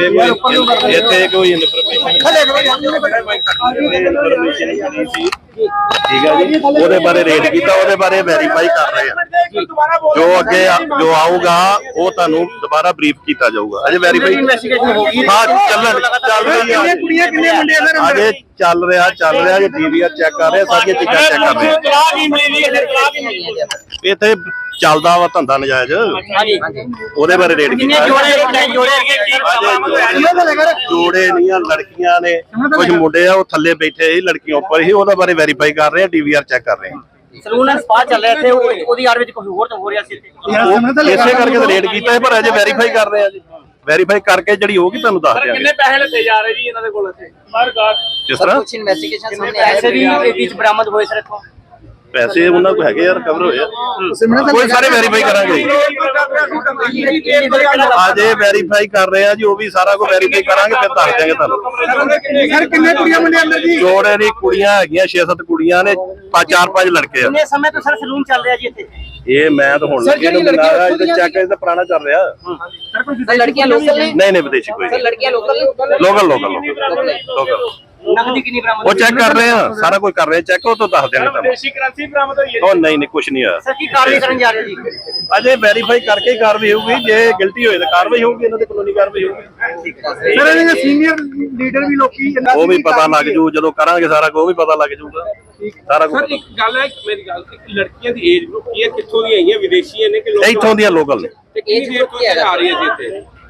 ਇੱਥੇ ਕੋਈ ਇੱਥੇ ਕੋਈ ਇਨਫੋਰਮੇਸ਼ਨ ਠੀਕ ਹੈ ਜੀ ਉਹਦੇ ਬਾਰੇ ਰੇਡ ਕੀਤਾ ਉਹਦੇ ਬਾਰੇ ਵੈਰੀਫਾਈ ਕਰ ਰਹੇ ਆ। ਜੋ ਅੱਗੇ ਆ- ਜੋ ਆਊਗਾ ਉਹ ਤੁਹਾਨੂੰ ਦੁਬਾਰਾ ਬਰੀਫ ਕੀਤਾ ਜਾਊਗਾ। ਅਜੇ ਵੈਰੀਫਾਈ ਹਾਂ ਚੱਲਣ ਚੱਲ ਰਹੀ ਆ ਕੁੜੀਆਂ ਕਿੰਨੇ ਮੁੰਡੇ ਸਰ ਅਜੇ ਚੱਲ ਰਿਹਾ ਚੱਲ ਰਿਹਾ ਜੇ ਡੀਵੀਆਰ ਚੈੱਕ ਕਰ ਰਹੇ ਆ, ਸਾਰੀਆਂ ਚੀਜ਼ਾਂ ਚੈੱਕ ਕਰ ਰਹੇ ਆ। ਹੀ ਹੈ ਹੀ ਹੈ ਇੱਥੇ ਚੱਲਦਾ ਵਾ ਧੰਦਾ ਨਜਾਇਜ਼। ਹਾਂਜੀ। ਉਹਦੇ ਬਾਰੇ ਕਿੰਨੇ ਕੀਤਾ। ਜੋੜੇ ਜੋੜੇ ਨਹੀਂ ਆ ਲੜਕੀਆਂ ਨੇ। ਕੁਝ ਮੁੰਡੇ ਆ ਉਹ ਥੱਲੇ ਬੈਠੇ ਸੀ ਲੜਕੀਆਂ ਉੱਪਰ ਸੀ ਉਹਦਾ ਬਾਰੇ ਵੈਰੀਫਾਈ ਕਰ ਰਹੇ ਆ ਡੀਵੀਆਰ ਚੈੱਕ ਕਰ ਰਹੇ ਆ। ਸਲੂਨ ਐਂਡ ਸਪਾ ਚੱਲ ਰਿਹਾ ਇੱਥੇ ਉਹ- ਉਹਦੀ ਆੜ ਵਿੱਚ ਕੁਝ ਹੋਰ ਤਾਂ ਹੋ ਰਿਹਾ ਸੀ ਇਸੇ ਕਰਕੇ ਤਾਂ ਰੇਡ ਕੀਤਾ ਪਰ ਅਜੇ ਵੈਰੀਫਾਈ ਕਰ ਰਹੇ ਆ ਜੀ। ਵੈਰੀਫਾਈ ਕਰਕੇ ਜਿਹੜੀ ਹੋਊਗੀ ਤੁਹਾਨੂੰ ਦੱਸ ਦਿਆਂਗੇ। ਪੈਸੇ ਲੱਗੇ ਜਾ ਰਹੇ ਜੀ ਇਹਨਾਂ ਦੇ ਕੋਲ ਇੱਥੇ? ਬਾਹਰ ਗਾਹਕ ਕਿਸ ਤਰ੍ਹਾਂ? ਕੁਝ ਇਨਵੈਸਟੀਗੇਸ਼ਨ ਸਾਹਮਣੇ ਆਇਆ ਪੈਸੇ ਵੀ ਇਹ ਵਿੱਚ ਬਰਾਮਦ ਹੋਏ ਸਰ ਇੱਥੋਂ? ਪੈਸੇ ਉਹਨਾਂ ਕੋਲ ਹੈਗੇ ਆ ਰਿਕਵਰ ਹੋਏ ਆ। ਕੋਈ ਸਾਰੇ ਵੈਰੀਫਾਈ ਕਰਾਂਗੇ। ਜੀ। ਅਜੇ ਵੈਰੀਫਾਈ ਕਰ ਰਹੇ ਆ ਜੀ ਉਹ ਵੀ ਸਾਰਾ ਕੁਝ ਵੈਰੀਫਾਈ ਕਰਾਂਗੇ ਫਿਰ ਦੱਸ ਦਿਆਂਗੇ ਤੁਹਾਨੂੰ। ਸਰ ਕਿੰਨੇ ਕੁੜੀਆਂ ਮੁੰਡੇ ਅੰਦਰ ਜੀ? ਜੋੜੇ ਦੀ ਕੁੜੀਆਂ ਹੈਗੀਆਂ 6-7 ਕੁੜੀਆਂ ਨੇ ਪੰਜ ਚਾਰ ਪੰਜ ਲੜਕੇ ਆ। ਕਿੰਨੇ ਸਮੇਂ ਤੋਂ ਸਰ ਸਲੂਨ ਚੱਲ ਰਿਹਾ ਜੀ ਇੱਥੇ। ਇਹ ਮੈਂ ਤਾਂ ਹੁਣ ਲੱਗੇ ਨੂੰ ਮਿਲਾਇਆ ਇਹ ਤਾਂ ਚੈੱਕ ਇਹ ਤਾਂ ਪੁਰਾਣਾ ਚੱਲ ਰਿਹਾ। ਸਰ ਲੜਕੀਆਂ ਲੋਕਲ ਨੇ? ਨਹੀਂ। ਨਹੀਂ ਵਿਦੇਸ਼ੀ ਕੋਈ ਸਰ ਲੜਕੀਆਂ ਲੋਕਲ ਨੇ? ਲੋਕਲ ਲੋਕਲ ਲੋਕਲ ਨਕਦੀ ਕਿੰਨੀ ਬਰਾਮਦ ਉਹ ਚੈੱਕ ਕਰ ਰਹੇ ਆ ਸਾਰਾ ਕੁਝ ਕਰ ਰਹੇ ਆ ਚੈੱਕ ਉਹ ਤੋਂ ਦੱਸ ਦਿਆਂਗੇ ਤੁਹਾਨੂੰ ਦੇਸ਼ੀ ਕਰੰਸੀ ਬਰਾਮਦ ਹੋਈ ਹੈ ਉਹ ਨਹੀਂ ਨਹੀਂ ਕੁਝ ਨਹੀਂ ਹੋਇਆ। ਸਰ ਕੀ ਕਾਰਵਾਈ ਕਰਨ ਜਾ ਰਹੇ ਜੀ? ਅਜੇ ਵੈਰੀਫਾਈ ਕਰਕੇ ਹੀ ਕਾਰਵਾਈ ਹੋਊਗੀ ਜੇ ਗਿਲਟੀ ਹੋਏ ਤਾਂ ਕਾਰਵਾਈ ਹੋਊਗੀ ਇਹਨਾਂ ਤੇ ਕਾਨੂੰਨੀ ਕਾਰਵਾਈ ਹੋਊਗੀ। ਸਰ ਇਹਨਾਂ ਦੇ ਸੀਨੀਅਰ ਲੀਡਰ ਵੀ ਲੋਕੀ ਉਹ ਵੀ ਪਤਾ ਲੱਗ ਜੂ ਜਦੋਂ ਕਰਾਂਗੇ ਸਾਰਾ ਕੁਝ ਉਹ ਵੀ ਪਤਾ ਲੱਗ ਜੂਗਾ। ਸਾਰਾ ਕੁਝ ਸਰ ਇੱਕ ਗੱਲ ਹੈ ਮੇਰੀ ਗੱਲ ਇੱਕ ਲੜਕੀਆਂ ਦੀ ਏਜ ਗਰੁੱਪ ਕੀ ਹੈ ਕਿੱਥੋਂ ਦੀਆਂ ਆਈਆਂ ਵਿਦੇਸ਼ੀਆਂ ਨੇ ਕਿ ਲੋਕ ਇੱਥੋਂ ਦੀਆਂ ਲੋਕਲ ਨੇ। ਤੇ ਕਿੰਨੀ ਦੇਰ ਤੋਂ ਇੱਥੇ ਆ ਰਹੀ ਹੈ ਜੀ ਇੱਥੇ?